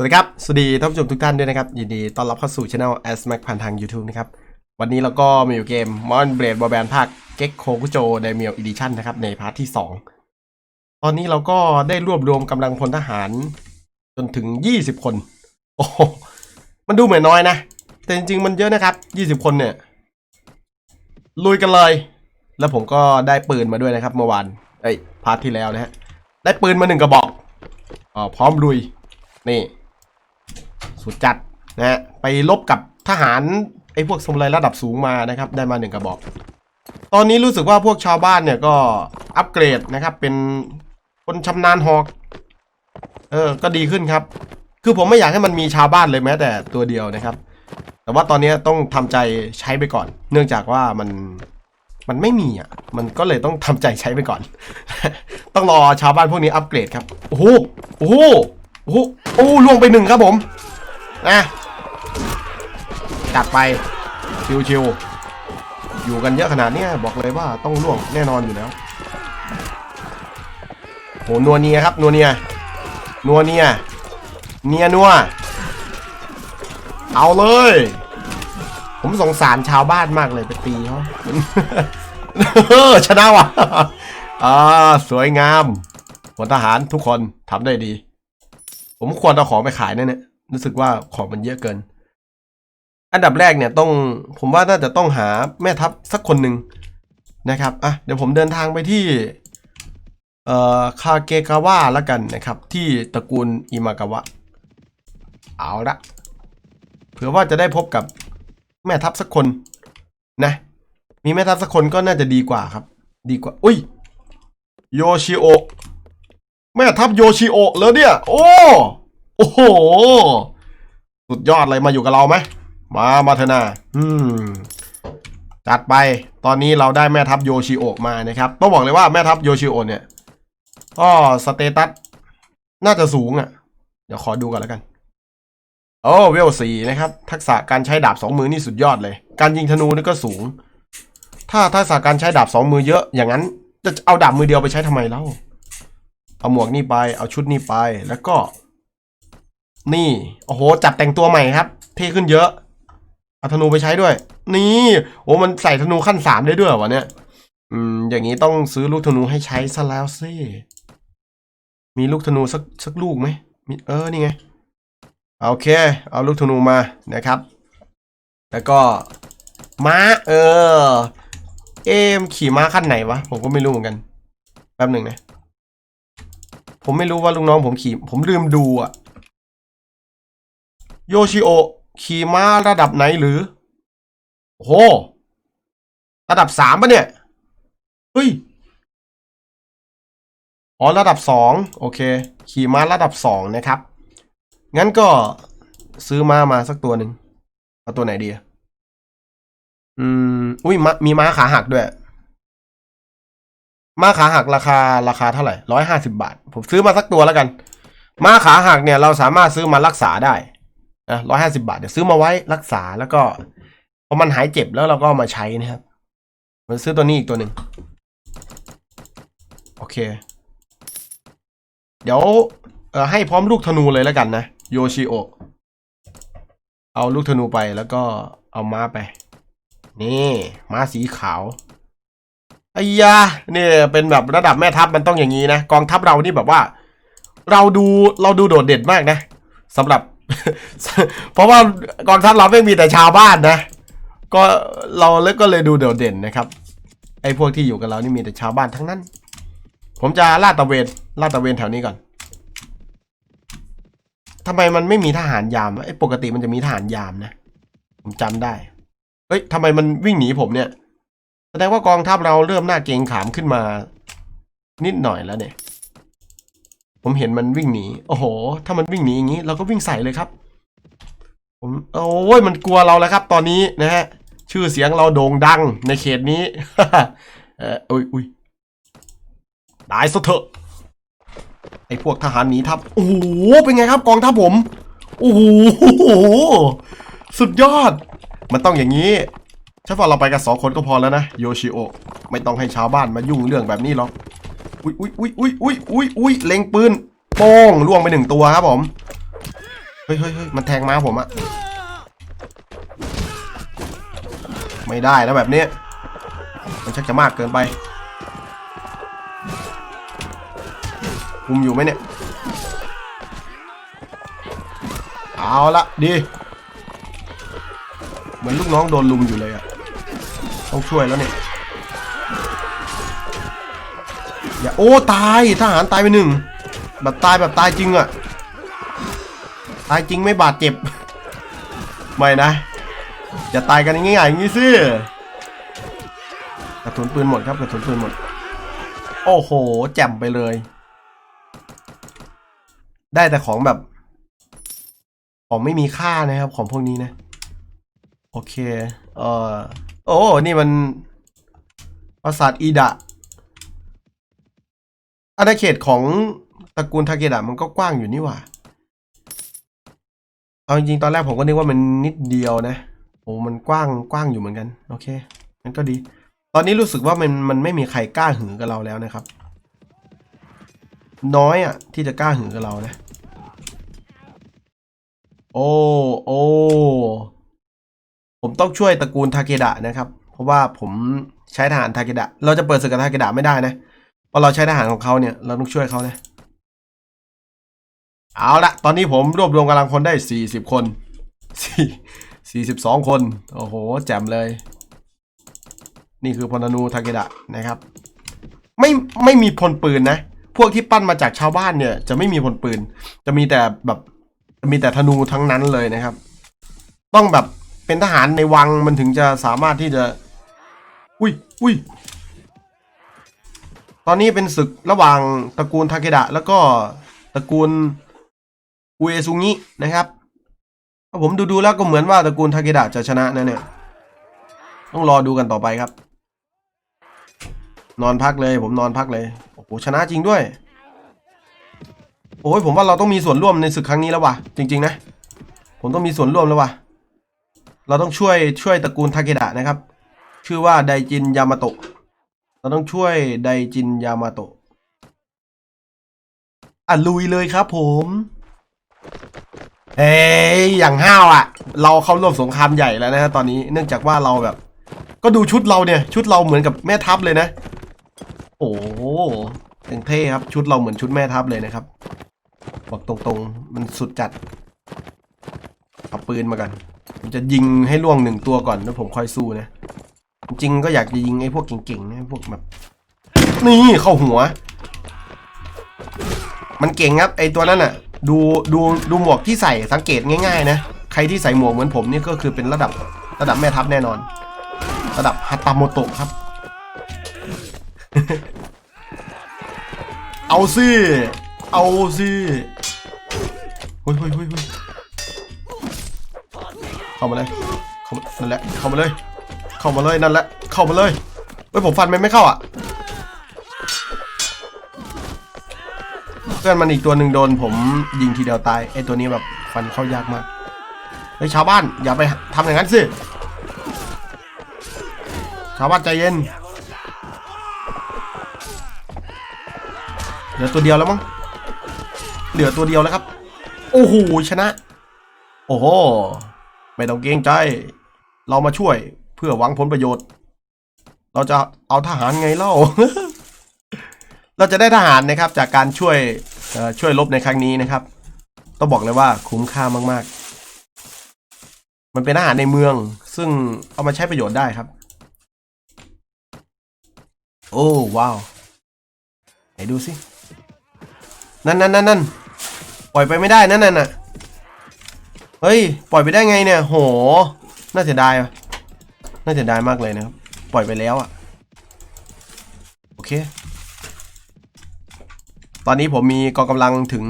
วัสดีครับ สวัสดีท่านผู้ชมทุกท่านด้วยนะครับ ยินดีต้อนรับเข้าสู่ช่ anel a s m a c ผ่านทาง YouTube นะครับ วันนี้เราก็มาอยู่เกม Mon Blade b a r b a n ภาค g e k k o k u j o d a i m e l Edition นนะครับ ในพาร์ทที่ 2 ตอนนี้เราก็ได้รวบรวมกำลังพลทหารจนถึง 20 คน โอ้มันดูเหมือนน้อยนะ แต่จริงๆ มันเยอะนะครับ 20 คนเนี่ย ลุยกันเลย แล้วผมก็ได้ปืนมาด้วยนะครับเมื่อวานเอ้ยพาร์ทที่แล้วนะฮะ ได้ปืนมาหนึ่งกระบอกอ๋อพร้อมลุย นี่ สุดจัดนะฮะไปลบกับทหารไอ้พวกสมุไรระดับสูงมานะครับ ได้มาหนึ่งกระบอก ตอนนี้รู้สึกว่าพวกชาวบ้านเนี่ยก็อัปเกรดนะครับ เป็นคนชำนาญหอกเออ ก็ดีขึ้นครับ คือผมไม่อยากให้มันมีชาวบ้านเลยแม้แต่ตัวเดียวนะครับ แต่ว่าตอนนี้ต้องทำใจใช้ไปก่อน เนื่องจากว่ามันมันไม่มีอะ มันก็เลยต้องทำใจใช้ไปก่อน ต้องรอชาวบ้านพวกนี้อัปเกรดครับ โอ้โห โอ้โห โอ้โอ้ล่วงไปหนึ่งครับผมนะจัดไปชิวๆอยู่กันเยอะขนาดนี้บอกเลยว่าต้องล่วงแน่นอนอยู่แล้วโหนัวเนียครับนัวเนียนัวเนียเนียนัวเอาเลย ผมสงสารชาวบ้านมากเลยไปตีเขาชนะว่ะอ่าสวยงามพลทหารทุกคนทำได้ดี ผมควรเอาของไปขายนะเนี่ยรู้สึกว่าของมันเยอะเกิน อันดับแรกเนี่ยต้องผมว่าน่าจะต้องหาแม่ทัพสักคนหนึ่งนะครับอะเดี๋ยวผมเดินทางไปที่เอ่อคาเกกาวะแล้วกันนะครับ ที่ตระกูลอิมากาวะ เอาละเผื่อว่าจะได้พบกับแม่ทัพสักคนนะมีแม่ทัพสักคนก็น่าจะดีกว่าครับ ดีกว่า อุ้ยโยชิโอะ ม่ทัพโยชิโอะเลยเนี่ย โอ้ โอ้โห สุดยอดเลยมาอยู่กับเราไหม มา มาเถอะนาอืม จัดไป ตอนนี้เราได้แม่ทัพโยชิโอะมานะครับ ต้องบอกเลยว่าแม่ทัพโยชิโอะเนี่ย ก็สเตตัส น่าจะสูงอะ่ะ เดี๋ยวขอดูกันแล้วกัน โอ้เวลสี่นะครับ ทักษะการใช้ดาบสองมือนี่สุดยอดเลย การยิงธนูนี่ก็สูง ถ้าทักษะการใช้ดาบสองมือเยอะ อย่างนั้น จะเอาดาบมือเดียวไปใช้ทำไมเล่า เอาหมวกนี่ไป เอาชุดนี่ไป แล้วก็ นี่ โอ้โห จัดแต่งตัวใหม่ครับ เท่ขึ้นเยอะ เอาธนูไปใช้ด้วย นี่โอ้มันใส่ธนูขั้นสามได้ด้วยวะเนี่ย อืม อย่างนี้ต้องซื้อลูกธนูให้ใช้ซะแล้วสิมีลูกธนูสักสักลูกไหมมีเออ นี่ไง โอเค เอาลูกธนูมานะครับ แล้วก็ม้า เออ เอมขี่ม้าขั้นไหนวะ ผมก็ไม่รู้เหมือนกัน แป๊บหนึ่งนะ ผมไม่รู้ว่าลูกน้องผมขี่ ผมลืมดูอะโยชิโอขี่ม้าระดับไหนหรือ โอ้โห ระดับสามปะเนี่ย เฮ้ย อ๋อ ระดับสองโอเค ขี่ม้าระดับสองนะครับ งั้นก็ซื้อม้ามาสักตัวหนึ่งเอาตัวไหนดีอะอืม อุ้ยม้ามีม้าขาหักด้วย ม้าขาหักราคาราคาเท่าไหร่ร้อยห้าสิบาท ผมซื้อมาสักตัวแล้วกัน ม้าขาหักเนี่ยเราสามารถซื้อมารักษาได้นะร้อยห้าสิบาทเดี๋ยวซื้อมาไว้รักษาแล้วก็พอมันหายเจ็บแล้วเราก็มาใช้นะครับมันซื้อตัวนี้อีกตัวหนึ่งโอเค เดี๋ยวเออให้พร้อมลูกธนูเลยแล้วกันนะโยชิโอเอาลูกธนูไปแล้วก็เอาม้าไป นี่ม้าสีขาว อ้ยาเนี่ยเป็นแบบระดับแม่ทัพมันต้องอย่างนี้นะกองทัพเรานี่แบบว่า เราดูเราดูโดดเด่นมากนะสำหรับ เพราะว่ากองทัพเราไม่มีแต่ชาวบ้านนะ ก็เราเลยก็เลยดูโดดเด่นนะครับไอ้พวกที่อยู่กับเรานี่มีแต่ชาวบ้านทั้งนั้น ผมจะลาดตะเวนลาดตะเวนแถวนี้ก่อนทำไมมันไม่มีทหารยามไอ้ปกติมันจะมีทหารยามนะ ผมจำได้เฮ้ยทำไมมันวิ่งหนีผมเนี่ย แสดงว่ากองทัพเราเริ่มหน้าเกงขามขึ้นมา นิดหน่อยแล้วเนี่ย ผมเห็นมันวิ่งหนี โอ้โห ถ้ามันวิ่งหนีอย่างนี้ เราก็วิ่งใส่เลยครับ ผมโอ้ยมันกลัวเราแล้วครับ ตอนนี้นะฮะ ชื่อเสียงเราโด่งดังในเขตนี้เอออุ้ยอุ้ยตายซะเถอะไอ้พวกทหารหนีทัพ โอ้โห เป็นไงครับกองทัพผม โอ้โห สุดยอด มันต้องอย่างนี้ ใช่ป่ะเราไปกันสองคนก็พอแล้วนะโยชิโอไม่ต้องให้ชาวบ้านมายุ่งเรื่องแบบนี้หรอกอุ้ยอุ้ยอุ้ยอุ้ยอุ้ยอุ้ยอุ้ยเล็งปืนโป้งล่วงไปหนึ่งตัวครับผมฮ้ยเฮ้ยเฮ้ยมันแทงมาผมอะไม่ได้แล้วแบบนี้ มันชักจะมากเกินไปคุมอยู่ไหมเนี่ยเอาละดี เหมือนลูกน้องโดนลุมอยู่เลยอะ ต้องช่วยแล้วเนี่ยอย่าโอ้ตายทหารตายไปหนึ่งแบบตายแบบตายจริงอะตายจริงไม่บาดเจ็บ ไม่นะอย่าตายกันง่ายๆอย่างนี้สิกระสุนปืนหมดครับกระสุนปืนหมด โอ้โห แจ่มไปเลย ได้แต่ของแบบ ของไม่มีค่านะครับของพวกนี้นะ โอเค เออ โอ้ นี่มันปราสาทอีดะอาณาเขตของตระกูลทาเกดะมันก็กว้างอยู่นี่หว่า เอาจริงๆตอนแรกผมก็นึกว่ามันนิดเดียวนะ โอ้มันกว้างกว้างอยู่เหมือนกัน โอเคงั้นก็ดี ตอนนี้รู้สึกว่ามันมันไม่มีใครกล้าหือกับเราแล้วนะครับ น้อยอะ ที่จะกล้าหือกับเรานะ โอ้โอ้ ผมต้องช่วยตระกูลทาเกดะนะครับ เพราะว่าผมใช้ทหารทาเกดะ เราจะเปิดศึกกับทาเกดะไม่ได้นะเพราะเราใช้ทหารของเขาเนี่ย เราต้องช่วยเขานะ เอาละตอนนี้ผมรวบรวมกำลังคนได้สี่สิบคนสี่สี่สิบสองคน โอ้โห แจ่มเลย นี่คือพลนูทาเกดะนะครับ ไม่ไม่มีพลปืนนะ พวกที่ปั้นมาจากชาวบ้านเนี่ย จะไม่มีพลปืน จะมีแต่แบบจะมีแต่ธนูทั้งนั้นเลยนะครับ ต้องแบบ เป็นทหารในวังมันถึงจะสามารถที่จะ อุ้ยอุ้ยตอนนี้เป็นศึกระหว่างตระกูลทาเกดะ แล้วก็ตระกูลอุเอซุงินะครับผมดูดูๆแล้วก็เหมือนว่าตระกูลทาเกดะจะชนะนะเนี่ยต้องรอดูกันต่อไปครับ นอนพักเลยผมนอนพักเลยโอ้โหชนะจริงด้วย โอ้ยผมว่าเราต้องมีส่วนร่วมในศึกครั้งนี้แล้ววะจริง ๆ นะ ผมต้องมีส่วนร่วมแล้วว่ะ เราต้องช่วยช่วยตระกูลทาเกดะนะครับ ชื่อว่าไดจินยามาโตะเราต้องช่วยไดจินยามาโตะอะลุยเลยครับ ผมเอ้ยอย่างห้าวอะ เราเข้าร่วมสงครามใหญ่แล้วนะฮะตอนนี้เนื่องจากว่าเราแบบ ก็ดูชุดเราเนี่ย ชุดเราเหมือนกับแม่ทัพเลยนะ โอ้โหแต่งเท่ครับ ชุดเราเหมือนชุดแม่ทัพเลยนะครับบอกตรงๆ มันสุดจัดเอาปืนมากัน ผมจะยิงให้ล่วงหนึ่งตัวก่อนแล้วผมค่อยสู้นะ จริงก็อยากจะยิงไอ้พวกเก่งๆนะพวกแบบ นี่เข้าหัว มันเก่งครับไอ้ตัวนั้นอะ ดูดูดูหมวกที่ใส่สังเกตง่าย ๆ นะ ใครที่ใส่หมวกเหมือนผมนี่ก็คือเป็นระดับระดับแม่ทัพแน่นอน ระดับฮัตตาโมโตะครับ เอาสิเอาสิเฮ้ยเฮ้ยเฮ้ย เข้ามาเลย เข้ามานั่นแหละ เข้ามาเลย เข้ามาเลยนั่นแหละ เข้ามาเลยเฮ้ยผมฟันมันไม่เข้าอะ เพื่อนมันอีกตัวหนึ่งโดน ผมยิงทีเดียวตายไอตัวนี้แบบฟันเข้ายากมากเฮ้ยชาวบ้านอย่าไปทำอย่างนั้นสิ ชาวบ้านใจเย็น เหลือตัวเดียวแล้วมั้ง เหลือตัวเดียวแล้วครับ โอ้โหชนะ โอ้โห ไม่ต้องเกรงใจ เรามาช่วยเพื่อหวังผลประโยชน์ เราจะเอาทหารไงเล่า เราจะได้ทหารนะครับจากการช่วยช่วยรบในครั้งนี้นะครับ ต้องบอกเลยว่าคุ้มค่ามาก ๆ มันเป็นทหารในเมือง ซึ่งเอามาใช้ประโยชน์ได้ครับ โอ้ว้าวไหนดูสิ นั่นนั่นนั่นนั่นปล่อยไปไม่ได้นั่นนั่นน่ะ เฮ้ย ปล่อยไปได้ไงเนี่ย โห น่าเสียดายอะน่าเสียดายมากเลยนะครับ ปล่อยไปแล้วอะโอเค ตอนนี้ผมมีกองกำลังถึง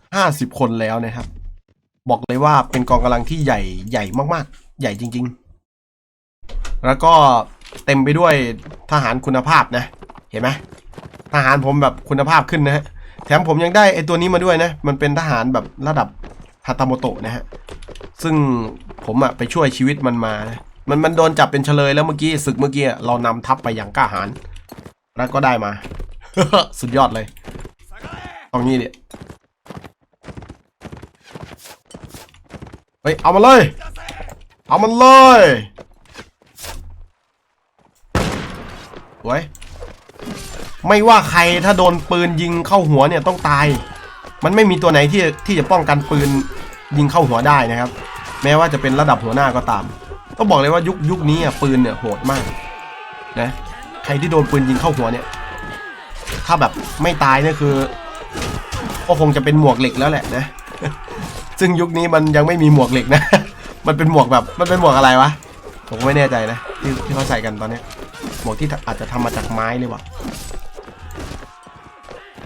50 คนแล้วนะครับ บอกเลยว่าเป็นกองกำลังที่ใหญ่ใหญ่มากๆ ใหญ่จริง ๆ แล้วก็เต็มไปด้วยทหารคุณภาพนะ เห็นไหมทหารผมแบบคุณภาพขึ้นนะฮะ แถมผมยังได้ไอตัวนี้มาด้วยนะ มันเป็นทหารแบบระดับ ฮาตาโมโตะนะฮะ ซึ่งผมอะไปช่วยชีวิตมันมานะมันมันโดนจับเป็นเฉลยแล้วเมื่อกี้ศึกเมื่อกี้เรานำทัพไปอย่างกล้าหาญแล้วก็ได้มา สุดยอดเลยตรงนี้เนี่ยเฮ้ยเอามาเลย เอามันเลยสวยไม่ว่าใครถ้าโดนปืนยิงเข้าหัวเนี่ยต้องตาย มันไม่มีตัวไหนที่ที่จะป้องกันปืนยิงเข้าหัวได้นะครับ แม้ว่าจะเป็นระดับหัวหน้าก็ตาม ต้องบอกเลยว่ายุคยุคนี้อะปืนเนี่ยโหดมากนะใครที่โดนปืนยิงเข้าหัวเนี่ย ถ้าแบบไม่ตายเนี่ยคือก็คงจะเป็นหมวกเหล็กแล้วแหละนะ ซึ่งยุคนี้มันยังไม่มีหมวกเหล็กนะ มันเป็นหมวกแบบมันเป็นหมวกอะไรวะ ผมไม่แน่ใจนะที่ที่เขาใส่กันตอนนี้หมวกที่อาจจะทำมาจากไม้เลยวะ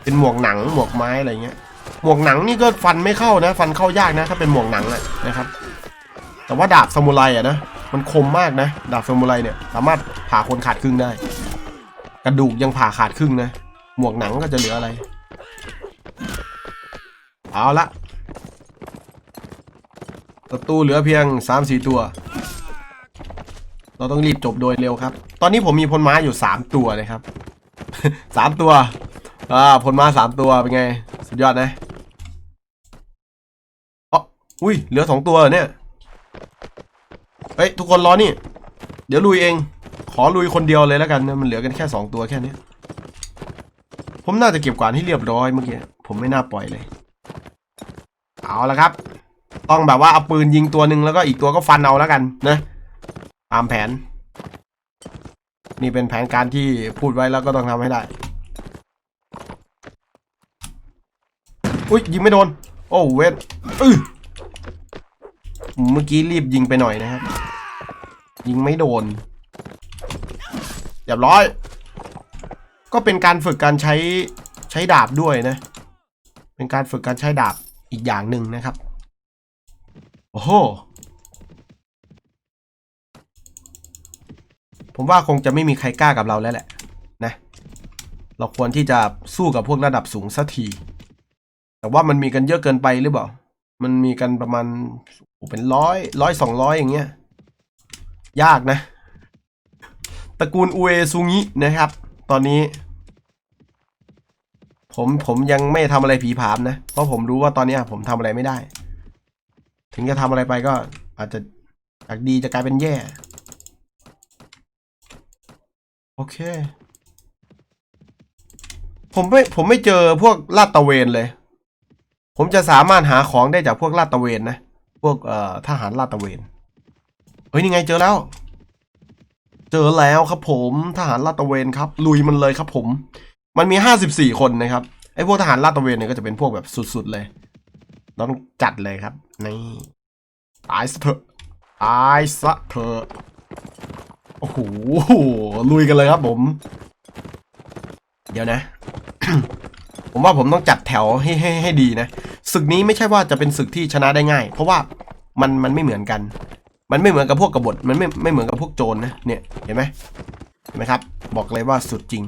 เป็นหมวกหนังหมวกไม้อะไรเงี้ย หมวกหนังนี่ก็ฟันไม่เข้านะ ฟันเข้ายากนะถ้าเป็นหมวกหนังอะนะครับ แต่ว่าดาบซามูไรอะนะมันคมมากนะ ดาบซามูไรเนี่ย สามารถผ่าคนขาดครึ่งได้ กระดูกยังผ่าขาดครึ่งนะ หมวกหนังก็จะเหลืออะไร เอาละศัตรูเหลือเพียงสามสี่ตัว เราต้องรีบจบโดยเร็วครับ ตอนนี้ผมมีพลม้าอยู่สามตัวนะครับสามตัว อ่า พลม้าสามตัวเป็นไง สุดยอดนะ อุ้ยเหลือสองตัวเนี่ยเฮ้ยทุกคนรอนี่ เดี๋ยวลุยเอง ขอลุยคนเดียวเลยแล้วกันนะมันเหลือกันแค่สองตัวแค่นี้ผมน่าจะเก็บกวาดให้เรียบร้อยเมื่อกี้ผมไม่น่าปล่อยเลย เอาละครับ ต้องแบบว่าเอาปืนยิงตัวหนึ่งแล้วก็อีกตัวก็ฟันเอาแล้วกันนะตามแผน นี่เป็นแผนการที่พูดไว้แล้วก็ต้องทำให้ได้อุ้ยยิงไม่โดน โอ้เวทอือ เมื่อกี้รีบยิงไปหน่อยนะครับ ยิงไม่โดนเรียบร้อย ก็เป็นการฝึกการใช้ใช้ดาบด้วยนะ เป็นการฝึกการใช้ดาบอีกอย่างหนึ่งนะครับ โอ้โห ผมว่าคงจะไม่มีใครกล้ากับเราแล้วแหละนะ เราควรที่จะสู้กับพวกระดับสูงสักที แต่ว่ามันมีกันเยอะเกินไปหรือเปล่า มันมีกันประมาณเป็นร้อยร้อยสองร้อยอย่างเงี้ย ยากนะ ตระกูลอุเอซุงินะครับ ตอนนี้ ผมผมยังไม่ทำอะไรผีผามนะ เพราะผมรู้ว่าตอนเนี้ยผมทำอะไรไม่ได้ ถึงจะทำอะไรไปก็อาจจะจากดีจะกลายเป็นแย่ โอเค ผมไม่ผมไม่เจอพวกลาดตะเวนเลย ผมจะสามารถหาของได้จากพวกลาดตระเวนนะ พวกเอ่อทหารลาดตระเวน เฮ้ย นี่ไงเจอแล้ว เจอแล้วครับผมทหารลาดตระเวนครับ ลุยมันเลยครับผม มันมีห้าสิบสี่คนนะครับไอ้พวกทหารลาดตระเวนเนี่ยก็จะเป็นพวกแบบสุดๆเลยต้องจัดเลยครับนี่ตายซะเถอะตายซะเถอะโอ้โหลุยกันเลยครับผม เดี๋ยวนะ ผมว่าผมต้องจัดแถวให้ให้ให้ดีนะศึกนี้ไม่ใช่ว่าจะเป็นศึกที่ชนะได้ง่าย เพราะว่ามันมันไม่เหมือนกัน มันไม่เหมือนกับพวกกบฏมันไม่ไม่เหมือนกับพวกโจรนะเนี่ยเห็นไหมเห็นไหมครับ บอกเลยว่าสุดจริง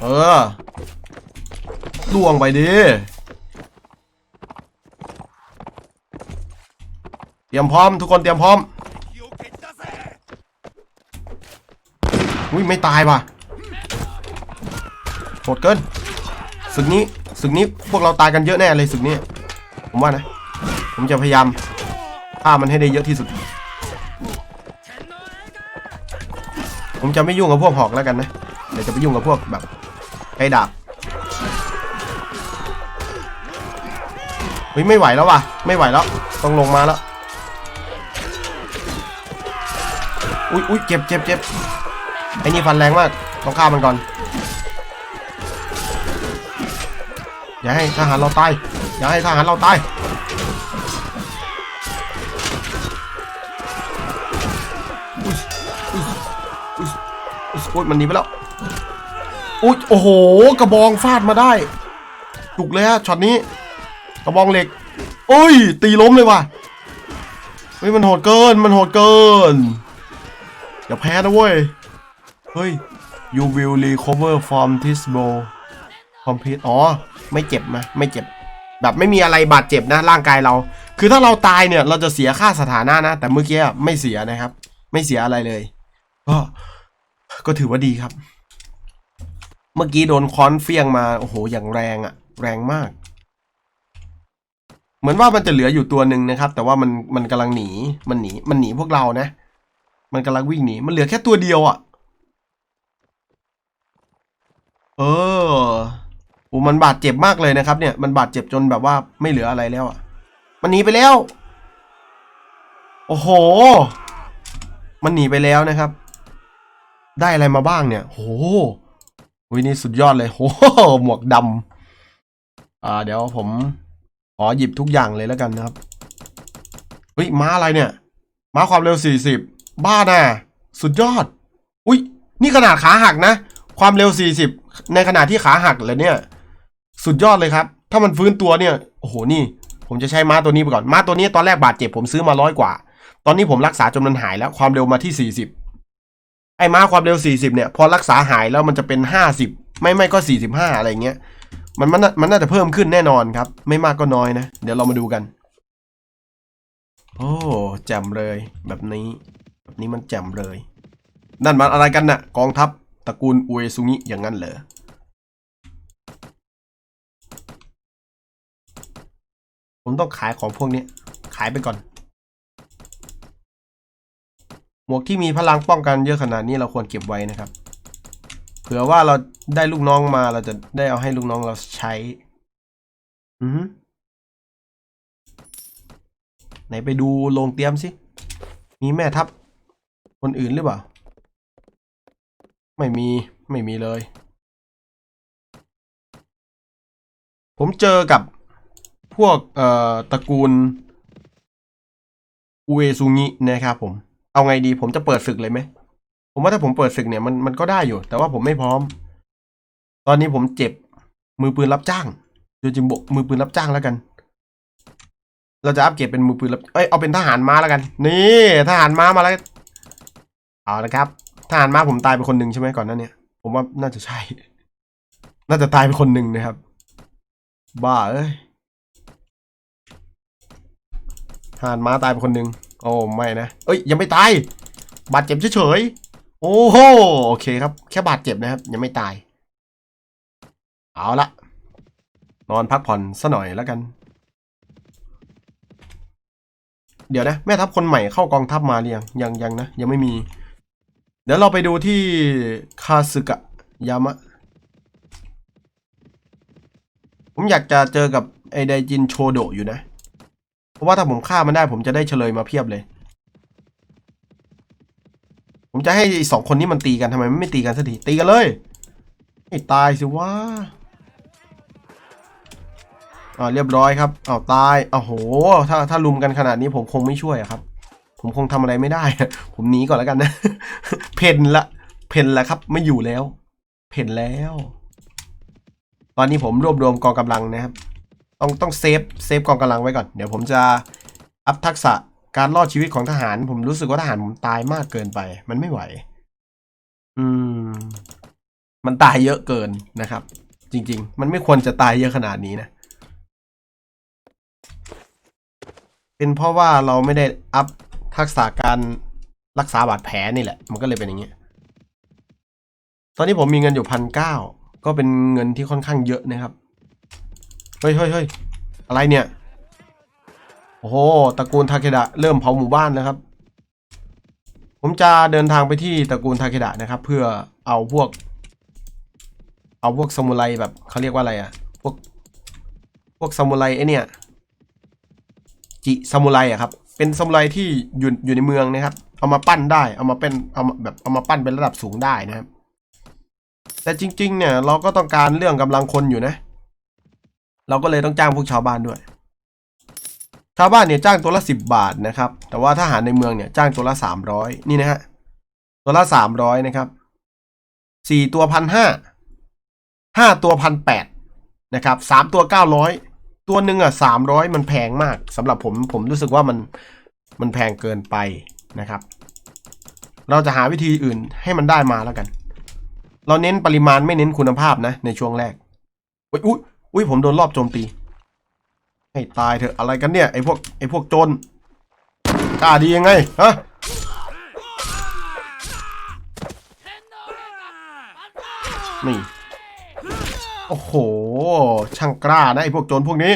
เออล่วงไปดิเตรียมพร้อมทุกคนเตรียมพร้อม อุ้ยไม่ตายว่ะโหดเกินศึกนี้ศึกนี้พวกเราตายกันเยอะแน่เลยศึกนี้ ผมว่านะ ผมจะพยายามฆ่ามันให้ได้เยอะที่สุด ผมจะไม่ยุ่งกับพวกหอกแล้วกันนะเดี๋ยวจะไปยุ่งกับพวกแบบไอ้ดาบเฮ้ยไม่ไหวแล้วว่ะ ไม่ไหวแล้ว ต้องลงมาแล้ว อุ้ยอุ้ยเจ็บเจ็บเจ็บ อ้นี่ฟันแรงมาก ต้องฆ่ามันก่อน อย่าให้ทหารเราตาย อย่าให้ทหารเราตาย อุ้ยอุ้ยอุ้ยอุ้ยมันหนีไปแล้ว อุ้ยโอ้โห กระบองฟาดมาได้ จุกเลยฮะช็อตนี้ กระบองเหล็กโอ้ย ตีล้มเลยว่ะเฮ้ยมันโหดเกิน มันโหดเกิน อย่าแพ้นะเว้ย เฮ้ย you will recover from this blow complete อ๋อ ไม่เจ็บนะไม่เจ็บ แบบไม่มีอะไรบาดเจ็บนะร่างกายเรา คือถ้าเราตายเนี่ย เราจะเสียค่าสถานะนะ แต่เมื่อกี้ไม่เสียนะครับ ไม่เสียอะไรเลย ก็ ก็ถือว่าดีครับ เมื่อกี้โดนค้อนเฟี้ยงมา โอ้โห อย่างแรงอะแรงมาก เหมือนว่ามันจะเหลืออยู่ตัวหนึ่งนะครับ แต่ว่ามัน มันกำลังหนี มันหนี มันหนีพวกเรานะ มันกำลังวิ่งหนี มันเหลือแค่ตัวเดียวอะ่ะ เออโอ้มันบาดเจ็บมากเลยนะครับ เนี่ย มันบาดเจ็บจนแบบว่าไม่เหลืออะไรแล้วอะ มันหนีไปแล้ว โอ้โห มันหนีไปแล้วนะครับ ได้อะไรมาบ้างเนี่ย โหวินี่สุดยอดเลย โห หมวกดำอ่า เดี๋ยวผมขอหยิบทุกอย่างเลยแล้วกันนะครับ เฮ้ย ม้าอะไรเนี่ย ม้าความเร็ว 40 บ้าน่ะ สุดยอด อุ้ย นี่ขนาดขาหักนะ ความเร็ว 40 ในขณะที่ขาหักเลยเนี่ย สุดยอดเลยครับ ถ้ามันฟื้นตัวเนี่ย โอ้โห นี่ ผมจะใช้ม้าตัวนี้ไปก่อน ม้าตัวนี้ตอนแรกบาดเจ็บผมซื้อมาร้อยกว่า ตอนนี้ผมรักษาจนมันหายแล้ว ความเร็วมาที่ 40 ไอ้ม้าความเร็ว 40 เนี่ย พอรักษาหายแล้วมันจะเป็น 50 ไม่ไม่ก็ 45 อะไรเงี้ย มันมันน่ามันน่าจะเพิ่มขึ้นแน่นอนครับ ไม่มากก็น้อยนะ เดี๋ยวเรามาดูกัน โอ้แจ่มเลย แบบนี้ แบบนี้มันแจ่มเลย นั่นมันอะไรกันน่ะ กองทัพ ตระกูลอุเอซุงิอย่างนั้นเหรอผมต้องขายของพวกนี้ ขายไปก่อน หมวกที่มีพลังป้องกันเยอะขนาดนี้เราควรเก็บไว้นะครับ เผื่อว่าเราได้ลูกน้องมาเราจะได้เอาให้ลูกน้องเราใช้ อือไหนไปดูโรงเตรียมสิ มีแม่ทัพคนอื่นหรือเปล่า ไม่มี ไม่มีเลย ผมเจอกับพวกเอ่อตระกูลอุเอซุงินะครับผม เอาไงดีผมจะเปิดศึกเลยไหม ผมว่าถ้าผมเปิดศึกเนี่ยมันมันก็ได้อยู่ แต่ว่าผมไม่พร้อม ตอนนี้ผมเจ็บมือปืนรับจ้างยูจิมโบะมือปืนรับจ้างแล้วกัน เราจะอัปเกรดเป็นมือปืนรับ เอ้ยเอาเป็นทหารม้าแล้วกัน นี่ทหารม้ามาแล้ว เอาละครับ ทหารม้าผมตายไปคนหนึ่งใช่ไหมก่อนหนั้นเนี่ย ผมว่าน่าจะใช่ น่าจะตายไปคนหนึ่งนะครับ บ้าเอ้ยทหารม้าตายไปคนหนึ่งโอ้ไม่นะ เอ้ยยังไม่ตาย บาดเจ็บเฉยๆ โอ้โหโอเคครับ แค่บาดเจ็บนะครับ ยังไม่ตาย เอาละนอนพักผ่อนซะหน่อยแล้วกัน เดี๋ยวนะ แม่ทัพคนใหม่เข้ากองทัพมาหรือยังยังยังนะ ยังไม่มี เดี๋ยวเราไปดูที่คาสึกะยามะ ผมอยากจะเจอกับไอไดจินโชโดอยู่นะ เพราะว่าถ้าผมฆ่ามันได้ผมจะได้เฉลยมาเพียบเลย ผมจะให้สองคนนี้มันตีกันทำไมไม่ตีกันสักทีตีกันเลยให้ตายสิวะอ่าเรียบร้อยครับอ้าวตายอ้าวโห ถ้าถ้าลุมกันขนาดนี้ผมคงไม่ช่วยครับ ผมคงทำอะไรไม่ได้ ผมหนีก่อนแล้วกันนะ เพนละ เพนละครับ ไม่อยู่แล้ว เพนแล้ว ตอนนี้ผมรวบรวมกองกำลังนะครับ ต้องต้องเซฟเซฟกองกำลังไว้ก่อน เดี๋ยวผมจะอัพทักษะการรอดชีวิตของทหาร ผมรู้สึกว่าทหารผมตายมากเกินไป มันไม่ไหว อืม มันตายเยอะเกินนะครับ จริง ๆ มันไม่ควรจะตายเยอะขนาดนี้นะ เป็นเพราะว่าเราไม่ได้อัพ ทักษะการรักษาบาดแผลนี่แหละ มันก็เลยเป็นอย่างนี้ตอนนี้ผมมีเงินอยู่พันเก้าก็เป็นเงินที่ค่อนข้างเยอะนะครับเฮ้ยเฮ้ยเฮ้ยอะไรเนี่ยโอ้โหตระกูลทาเคดะเริ่มเผาหมู่บ้านแล้วครับ ผมจะเดินทางไปที่ตระกูลทาเคดะนะครับ เพื่อเอาพวก เอาพวกซามูไรแบบเขาเรียกว่าอะไรอะพวกพวกซามูไรไอเนี่ยจิซามูไรอะครับ เป็นซามูไรที่อยู่อยู่ในเมืองนะครับ เอามาปั้นได้ เอามาเป็นเอามาแบบเอามาปั้นเป็นระดับสูงได้นะครับ แต่จริง ๆ เนี่ย เราก็ต้องการเรื่องกำลังคนอยู่นะ เราก็เลยต้องจ้างพวกชาวบ้านด้วย ชาวบ้านเนี่ยจ้างตัวละสิบบาทนะครับ แต่ว่าทหารในเมืองเนี่ยจ้างตัวละสามร้อยนี่นะฮะ ตัวละสามร้อยนะครับสี่ตัวพันห้าห้าตัวพันแปดนะครับสามตัวเก้าร้อย ตัวหนึ่งอะสามร้อยมันแพงมากสำหรับผมผมรู้สึกว่ามันมันแพงเกินไปนะครับ เราจะหาวิธีอื่นให้มันได้มาแล้วกัน เราเน้นปริมาณไม่เน้นคุณภาพนะ ในช่วงแรกอุ๊ยอุ๊ยอุ๊ยผมโดนรอบโจมตี ให้ตายเถอะอะไรกันเนี่ยไอพวกไอพวกโจรกล้าดียังไงฮะนี่ โอ้โห ช่างกล้านะไอ้พวกโจรพวกนี้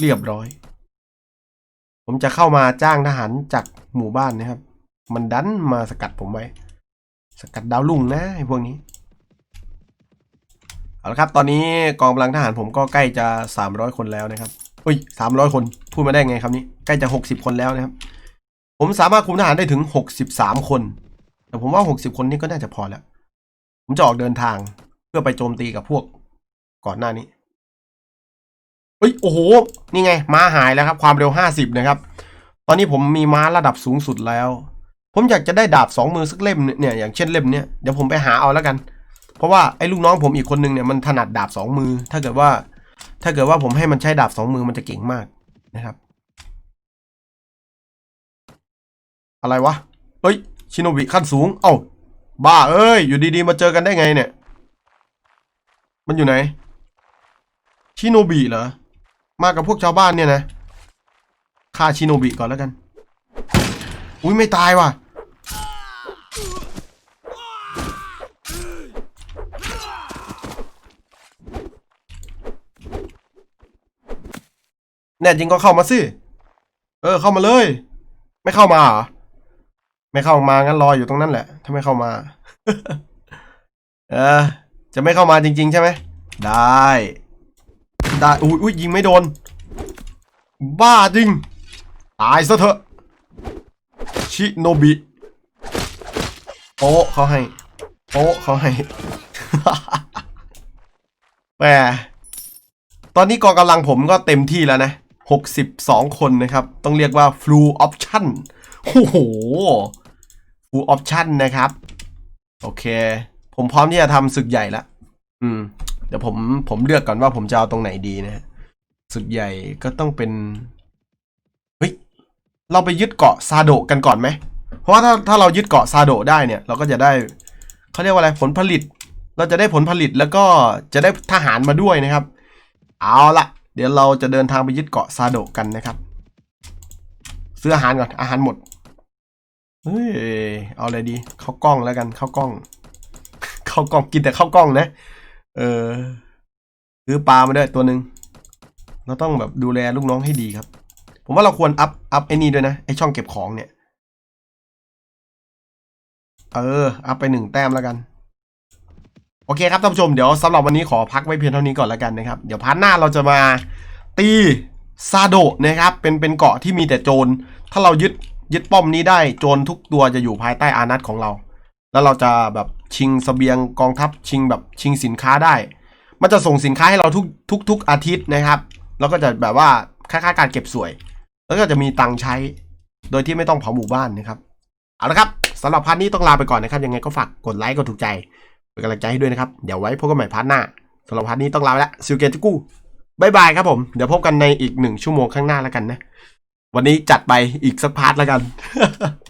เรียบร้อย ผมจะเข้ามาจ้างทหารจากหมู่บ้านนะครับ มันดันมาสกัดผมไว้ สกัดดาวลุ่งนะไอ้พวกนี้ เอาละครับ ตอนนี้กองกำลังทหารผมก็ใกล้จะ300คนแล้วนะครับอุ้ย300คน พูดมาได้ไงครับนี้ ใกล้จะ60คนแล้วนะครับ ผมสามารถคุมทหารได้ถึง63คน แต่ผมว่า60คนนี่ก็น่าจะพอแล้ว ผมจะออกเดินทาง พื่อไปโจมตีกับพวกก่อนหน้านี้เฮ้ยโอ้โห นี่ไง ม้าหายแล้วครับ ความเร็ว50นะครับ ตอนนี้ผมมีม้าระดับสูงสุดแล้ว ผมอยากจะได้ดาบสองมือสักเล่มเนี่ยอย่างเช่นเล่มเนี้ยเดี๋ยวผมไปหาเอาแล้วกัน เพราะว่าไอ้ลูกน้องผมอีกคนนึงเนี่ยมันถนัดดาบสองมือ ถ้าเกิดว่า ถ้าเกิดว่าผมให้มันใช้ดาบสองมือมันจะเก่งมากนะครับ อะไรวะเฮ้ยชิโนบิขั้นสูง เอ้าบ้าเอ้ย อยู่ดีๆมาเจอกันได้ไงเนี่ย มันอยู่ไหน ชิโนบิเหรอ มากับพวกชาวบ้านเนี่ยนะฆ่าชิโนบิก่อนแล้วกัน อุ้ยไม่ตายว่ะ แน่จริงก็เข้ามาสิ เออเข้ามาเลย ไม่เข้ามาเหรอ ไม่เข้ามางั้นรออยู่ตรงนั้นแหละ ถ้าไม่เข้ามา เออ จะไม่เข้ามาจริง ๆ ใช่ไหม ได้ ได้อุ้ยอุ้ยยิงไม่โดน บ้าจริง ตายซะเถอะ ชิโนบิโป๊ะเขาให้โป๊ะเขาให้แหมตอนนี้กองกำลังผมก็เต็มที่แล้วนะ 62 คนนะครับ ต้องเรียกว่า full option โอ้โห full option นะครับ โอเค ผมพร้อมที่จะทำศึกใหญ่ละอืม เดี๋ยวผมผมเลือกก่อนว่าผมจะเอาตรงไหนดีนะฮะศึกใหญ่ก็ต้องเป็นเฮ้ยเราไปยึดเกาะซาโดะกันก่อนไหมเพราะว่าถ้าถ้าเรายึดเกาะซาโดะได้เนี่ย เราก็จะได้เขาเรียกว่าอะไรผลผลิต เราจะได้ผลผลิตแล้วก็จะได้ทหารมาด้วยนะครับ เอาละเดี๋ยวเราจะเดินทางไปยึดเกาะซาโดะกันนะครับซื้ออาหารก่อนอาหารหมดเฮ้ยเอาอะไรดีข้าวกล้องแล้วกันข้าวกล้อง ข้าวกล้องกินแต่ข้าวกล้องนะ เออซื้อปลามาด้วยตัวหนึ่งเราต้องแบบดูแลลูกน้องให้ดีครับ ผมว่าเราควรอัพอัพไอ้นี่ด้วยนะไอช่องเก็บของเนี่ย เออ อัพไปหนึ่งแต้มแล้วกันโอเคครับท่านผู้ชมเดี๋ยวสำหรับวันนี้ขอพักไว้เพียงเท่านี้ก่อนแล้วกันนะครับ เดี๋ยวพาร์ทหน้าเราจะมาตีซาโดะนะครับ เป็นเป็นเกาะที่มีแต่โจร ถ้าเรายึดยึดป้อมนี้ได้โจรทุกตัวจะอยู่ภายใต้อานัตของเรา แล้วเราจะแบบ ชิงเสบียงกองทัพชิงแบบชิงสินค้าได้ มันจะส่งสินค้าให้เราทุกทุกทุกอาทิตย์นะครับ แล้วก็จะแบบว่าค่าๆการเก็บสวย แล้วก็จะมีตังค์ใช้ โดยที่ไม่ต้องเผาหมู่บ้านนะครับ เอาละครับสำหรับพาร์ทนี้ต้องลาไปก่อนนะครับ ยังไงก็ฝากกดไลค์กดถูกใจเป็นกำลังใจให้ด้วยนะครับ เดี๋ยวไว้พบกันใหม่พาร์ทหน้าสำหรับพาร์ทนี้ต้องลาไปแล้วซิลเกจุกู้บายบายครับผม เดี๋ยวพบกันในอีกหนึ่งชั่วโมงข้างหน้าแล้วกันนะ วันนี้จัดไปอีกสักพาร์ทแล้วกัน